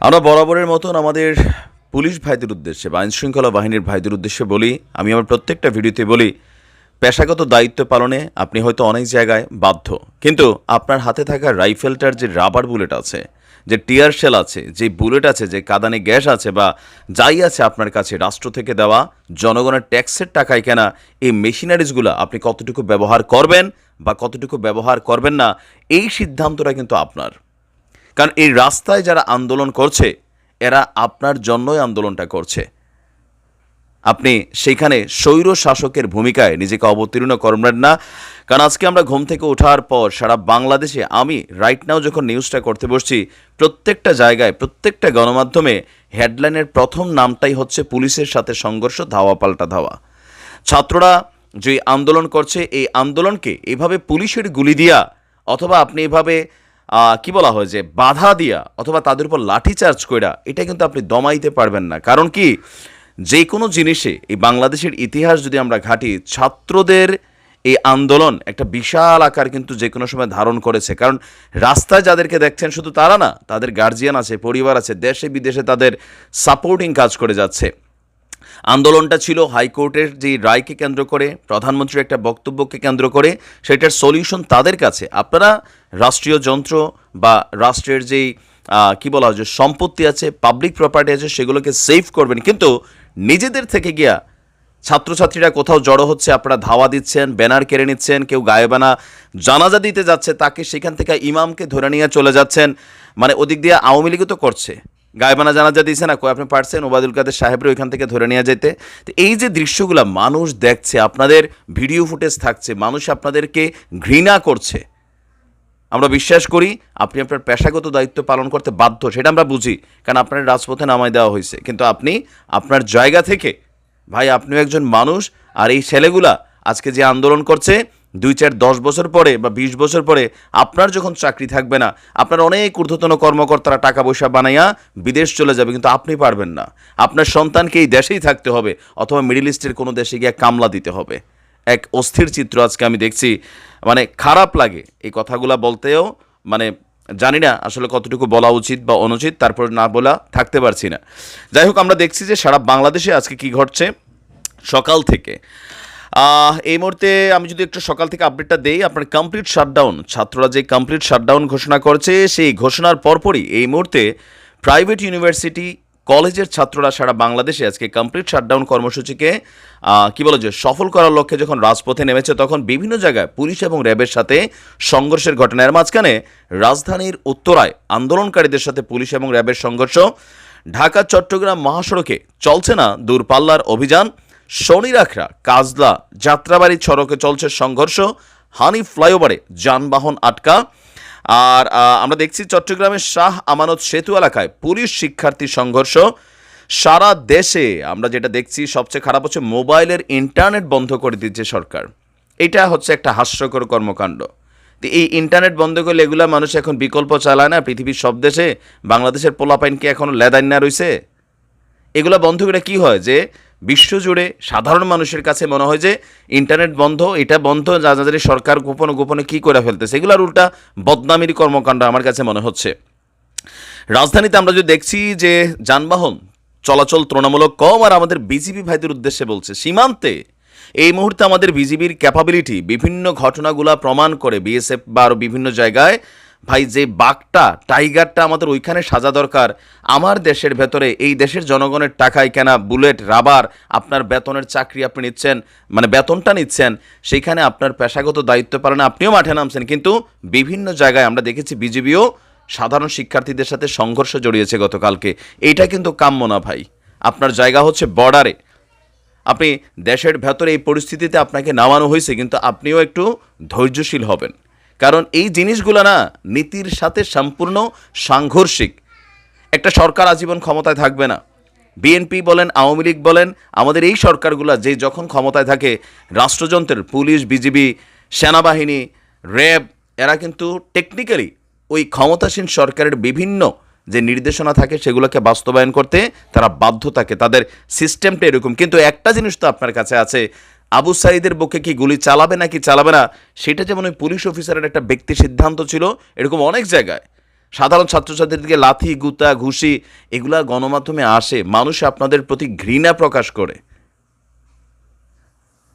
আমরা বরাবরের মতন আমাদের পুলিশ ভাইদের উদ্দেশ্যে বা আইনশৃঙ্খলা বাহিনীর ভাইদের উদ্দেশ্যে বলি, আমি আমার প্রত্যেকটা ভিডিওতে বলি, পেশাগত দায়িত্ব পালনে আপনি হয়তো অনেক জায়গায় বাধ্য। কিন্তু আপনার হাতে থাকা রাইফেলটার যে রাবার বুলেট আছে, যে টিয়ার শেল আছে, যে বুলেট আছে, যে কাদানে গ্যাস আছে বা যাই আছে আপনার কাছে রাষ্ট্র থেকে দেওয়া, জনগণের ট্যাক্সের টাকায় কেনা এই মেশিনারিজগুলো আপনি কতটুকু ব্যবহার করবেন বা কতটুকু ব্যবহার করবেন না, এই সিদ্ধান্তটা কিন্তু আপনার। কারণ এই রাস্তায় যারা আন্দোলন করছে, এরা আপনার জন্যই আন্দোলনটা করছে। আপনি সেইখানে স্বৈর শাসকের ভূমিকায় নিজেকে অবতীর্ণ করবেন না। কারণ আজকে আমরা ঘুম থেকে ওঠার পর সারা বাংলাদেশে আমি রাইট নাও যখন নিউজটা করতে বসছি, প্রত্যেকটা জায়গায়, প্রত্যেকটা গণমাধ্যমে হেডলাইনের প্রথম নামটাই হচ্ছে পুলিশের সাথে সংঘর্ষ, ধাওয়া পাল্টা ধাওয়া। ছাত্ররা যে আন্দোলন করছে, এই আন্দোলনকে এভাবে পুলিশের গুলি দিয়া, অথবা আপনি এভাবে কি বলা হয় যে বাধা দিয়া অথবা তাদের উপর লাঠিচার্জ কইরা এটা কিন্তু আপনি দমাইতে পারবেন না। কারণ কি? যে কোনো জিনিসে এই বাংলাদেশের ইতিহাস যদি আমরা ঘাঁটি, ছাত্রদের এই আন্দোলন একটা বিশাল আকার কিন্তু যে কোনো সময় ধারণ করেছে। কারণ রাস্তায় যাদেরকে দেখছেন শুধু তারা না, তাদের গার্জিয়ান আছে, পরিবার আছে দেশে বিদেশে তাদের সাপোর্টিং কাজ করে যাচ্ছে। আন্দোলনটা ছিল হাইকোর্টের যে রায়কে কেন্দ্র করে, প্রধানমন্ত্রীর একটা বক্তব্যকে কেন্দ্র করে, সেটার সলিউশন তাদের কাছে। আপনারা রাষ্ট্রীয় যন্ত্র বা রাষ্ট্রের যেই কি বলা হয় যে সম্পত্তি আছে পাবলিক প্রপার্টি আছে, সেগুলোকে সেভ করবেন। কিন্তু নিজেদের থেকে গিয়া ছাত্রছাত্রীরা কোথাও জড়ো হচ্ছে, আপনারা ধাওয়া দিচ্ছেন, ব্যানার কেড়ে নিচ্ছেন, কেউ গায়েবানা জানাজা দিতে যাচ্ছে, তাকে সেখান থেকে ইমামকে ধরে নিয়ে চলে যাচ্ছেন। মানে ওদিক দিয়ে আওয়ামী লীগও তো করছে। গায়েবানা জানাজা দিয়েছে না কই আপনি পারছেন? ওবায়দুল কাদের সাহেবরা ওইখান থেকে ধরে নিয়ে যেতে তো এই যে দৃশ্যগুলো মানুষ দেখছে, আপনাদের ভিডিও ফুটেজ থাকছে, মানুষ আপনাদেরকে ঘৃণা করছে। আমরা বিশ্বাস করি আপনি আপনার পেশাগত দায়িত্ব পালন করতে বাধ্য, সেটা আমরা বুঝি, কারণ আপনার রাজপথে নামায় দেওয়া হয়েছে। কিন্তু আপনি আপনার জায়গা থেকে, ভাই আপনিও একজন মানুষ, আর এই ছেলেগুলা আজকে যে আন্দোলন করছে দুই চার দশ বছর পরে বা বিশ বছর পরে আপনার যখন চাকরি থাকবে না, আপনার অনেক ঊর্ধ্বতন কর্মকর্তারা টাকা পয়সা বানাইয়া বিদেশ চলে যাবে, কিন্তু আপনি পারবেন না। আপনার সন্তানকে এই দেশেই থাকতে হবে, অথবা মিডিল ইস্টের কোনো দেশে গিয়ে কামলা দিতে হবে। এক অস্থির চিত্র আজকে আমি দেখছি। মানে খারাপ লাগে এই কথাগুলা বলতেও মানে জানি না আসলে কতটুকু বলা উচিত বা অনুচিত, তারপর না বলা থাকতে পারছি না। যাই হোক, আমরা দেখছি যে সারা বাংলাদেশে আজকে কি ঘটছে। সকাল থেকে এই মুহূর্তে আমি যদি একটু সকাল থেকে আপডেটটা দেই, আপনার কমপ্লিট শাটডাউন ছাত্ররা যে কমপ্লিট শাটডাউন ঘোষণা করছে, সেই ঘোষণার পরপরই এই মুহূর্তে প্রাইভেট ইউনিভার্সিটি কলেজের ছাত্ররা সারা বাংলাদেশে আজকে কমপ্লিট শাটডাউন কর্মসূচিকে কি বলে যে সফল করার লক্ষ্যে যখন রাজপথে নেমেছে, তখন বিভিন্ন জায়গায় পুলিশ এবং র্যাবের সাথে সংঘর্ষের ঘটনার মাঝখানে রাজধানীর উত্তরায় আন্দোলনকারীদের সাথে পুলিশ এবং র্যাবের সংঘর্ষ ঢাকা চট্টগ্রাম মহাসড়কে চলছে না দূরপাল্লার অভিযান। শনিরাখরা কাজলা, যাত্রাবাড়ি সড়কে চলছে সংঘর্ষ, হানি ফ্লাইওভারে যানবাহন আটকা। আর আমরা দেখছি চট্টগ্রামের শাহ আমানত সেতু এলাকায় পুলিশ শিক্ষার্থী সংঘর্ষ। সারা দেশে আমরা যেটা দেখছি, সবচেয়ে খারাপ হচ্ছে মোবাইলের ইন্টারনেট বন্ধ করে দিচ্ছে সরকার। এটা হচ্ছে একটা হাস্যকর কর্মকাণ্ড। এই ইন্টারনেট বন্ধ করলে এগুলা মানুষ এখন বিকল্প চালায় না, পৃথিবীর সব দেশে, বাংলাদেশের পোলাপাইন কি এখনও লেদাইন না রইছে। এগুলো বন্ধ করে কি হয় যে বিশ্বজুড়ে সাধারণ মানুষের কাছে মনে হয় যে ইন্টারনেট বন্ধ, এটা বন্ধ, যা যাদের সরকার গোপনে গোপনে কি করে ফেলতেছে, এগুলোর উল্টা বদনামির কর্মকাণ্ড আমার কাছে মনে হচ্ছে। রাজধানীতে আমরা যদি দেখছি যে যানবাহন চলাচল তুলনামূলক কম আর আমাদের বিজিবি ভাইদের উদ্দেশ্যে বলছে, সীমান্তে এই মুহূর্তে আমাদের বিজিবির ক্যাপাবিলিটি বিভিন্ন ঘটনাগুলা প্রমাণ করে, বিএসএফ বা আরও বিভিন্ন জায়গায় ভাই, যে বাঘটা, টাইগারটা আমাদের ওইখানে সাজা দরকার, আমার দেশের ভেতরে, এই দেশের জনগণের টাকায় কেনা বুলেট, রাবার, আপনার বেতনের চাকরি আপনি নিচ্ছেন মানে বেতনটা নিচ্ছেন সেইখানে আপনার পেশাগত দায়িত্ব পালনে আপনিও মাঠে নামছেন, কিন্তু বিভিন্ন জায়গায় আমরা দেখেছি বিজেপিও সাধারণ শিক্ষার্থীদের সাথে সংঘর্ষ জড়িয়েছে গতকালকে। এইটা কিন্তু কাম্য না ভাই। আপনার জায়গা হচ্ছে বর্ডারে। আপনি দেশের ভেতরে এই পরিস্থিতিতে আপনাকে নামানো হয়েছে, কিন্তু আপনিও একটু ধৈর্যশীল হবেন। কারণ এই জিনিসগুলো না নীতির সাথে সম্পূর্ণ সাংঘর্ষিক। একটা সরকার আজীবন ক্ষমতায় থাকবে না। বিএনপি বলেন, আওয়ামী লীগ বলেন, আমাদের এই সরকারগুলো যে যখন ক্ষমতায় থাকে, রাষ্ট্রযন্ত্রের, পুলিশ, বিজিবি, সেনাবাহিনী, র্যাব, এরা কিন্তু টেকনিক্যালি ওই ক্ষমতাসীন সরকারের বিভিন্ন যে নির্দেশনা থাকে, সেগুলোকে বাস্তবায়ন করতে তারা বাধ্য থাকে। তাদের সিস্টেমটা এরকম। কিন্তু একটা জিনিস তো আপনার কাছে আছে আবু সাইদের বুকে কি গুলি চালাবে নাকি চালাবে না, সেটা যেমন ওই পুলিশ অফিসারের একটা ব্যক্তি সিদ্ধান্ত ছিল, এরকম অনেক জায়গায়। সাধারণ ছাত্রছাত্রীদেরকে লাথি, গুতা, ঘুষি, এগুলা গণমাধ্যমে আসে, মানুষ আপনাদের প্রতি ঘৃণা প্রকাশ করে।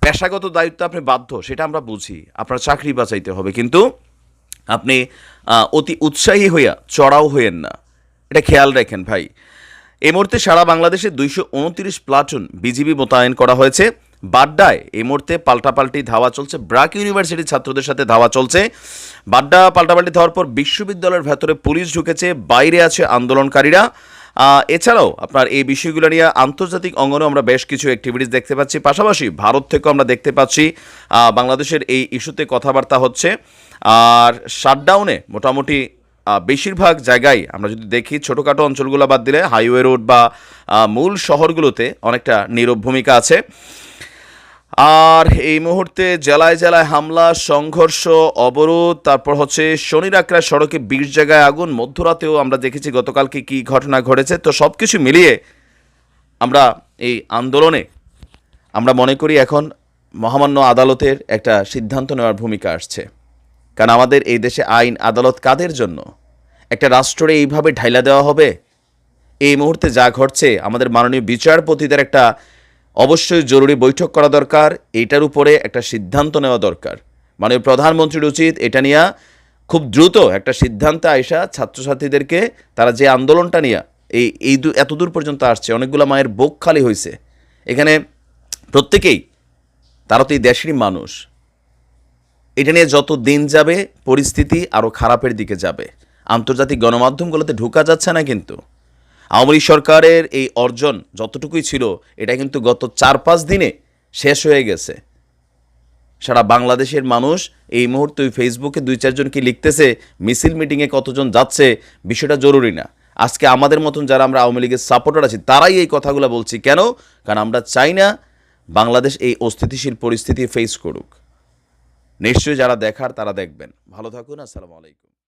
পেশাগত দায়িত্ব আপনি বাধ্য, সেটা আমরা বুঝি, আপনার চাকরি বাঁচাইতে হবে, কিন্তু আপনি অতি উৎসাহী হইয়া চড়াও হইয়েন না। এটা খেয়াল রাখেন ভাই। এই মুহূর্তে সারা বাংলাদেশে দুইশো উনত্রিশ প্লাটুন বিজিবি মোতায়েন করা হয়েছে। বাড্ডায় এই মুহূর্তে পাল্টাপাল্টি ধাওয়া চলছে। ব্রাক ইউনিভার্সিটির ছাত্রদের সাথে ধাওয়া চলছে। বাড্ডা পাল্টাপাল্টি ধাওয়ার পর বিশ্ববিদ্যালয়ের ভেতরে পুলিশ ঢুকেছে, বাইরে আছে আন্দোলনকারীরা। এছাড়াও আপনার এই বিষয়গুলো নিয়ে আন্তর্জাতিক অঙ্গনেও আমরা বেশ কিছু অ্যাক্টিভিটিস দেখতে পাচ্ছি। পাশাপাশি ভারত থেকেও আমরা দেখতে পাচ্ছি বাংলাদেশের এই ইস্যুতে কথাবার্তা হচ্ছে। আর শাটডাউনে মোটামুটি বেশিরভাগ জায়গায় আমরা যদি দেখি, ছোটোখাটো অঞ্চলগুলো বাদ দিলে হাইওয়ে রোড বা মূল শহরগুলোতে অনেকটা নীরব ভূমিকা আছে। আর এই মুহূর্তে জেলায় জেলায় হামলা, সংঘর্ষ, অবরোধ, তারপর হচ্ছে শনির আক্রায় সড়কে বিশ জায়গায় আগুন, মধ্যরাতেও আমরা দেখেছি গতকালকে কি ঘটনা ঘটেছে। তো সব কিছু মিলিয়ে আমরা এই আন্দোলনে, আমরা মনে করি এখন মহামান্য আদালতের একটা সিদ্ধান্ত নেওয়ার ভূমিকা আসছে। কারণ আমাদের এই দেশে আইন, আদালত কাদের জন্য? একটা রাষ্ট্রে এইভাবে ঢাইলা দেওয়া হবে? এই মুহূর্তে যা ঘটছে, আমাদের মাননীয় বিচারপতিদের একটা অবশ্যই জরুরি বৈঠক করা দরকার, এইটার উপরে একটা সিদ্ধান্ত নেওয়া দরকার। মানে প্রধানমন্ত্রীর উচিত এটা নিয়ে খুব দ্রুত একটা সিদ্ধান্তে আইসা ছাত্রছাত্রীদেরকে তারা যে আন্দোলনটা নিয়ে এই এই এতদূর পর্যন্ত আসছে, অনেকগুলো মায়ের বুক খালি হয়েছে এখানে প্রত্যেকেই তারা তো এই দেশেরই মানুষ। এটা নিয়ে যত দিন যাবে, পরিস্থিতি আরও খারাপের দিকে যাবে। আন্তর্জাতিক গণমাধ্যমগুলোতে ঢোকা যাচ্ছে না কিন্তু। আওয়ামী সরকারের এই অর্জন যতটুকুই ছিল, এটা কিন্তু গত চার পাঁচ দিনে শেষ হয়ে গেছে। সারা বাংলাদেশের মানুষ এই মুহূর্তে ফেসবুকে দুই চারজন কি লিখতেছে, মিছিল মিটিংয়ে কতজন যাচ্ছে, বিষয়টা জরুরি না। আজকে আমাদের মতন যারা আমরা আওয়ামী লীগের সাপোর্টার আছি, তারাই এই কথাগুলো বলছি। কেন? কারণ আমরা চাই না বাংলাদেশ এই অস্থিতিশীল পরিস্থিতি ফেস করুক। নিশ্চয়ই যারা দেখার তারা দেখবেন। ভালো থাকুন, আসসালামু আলাইকুম।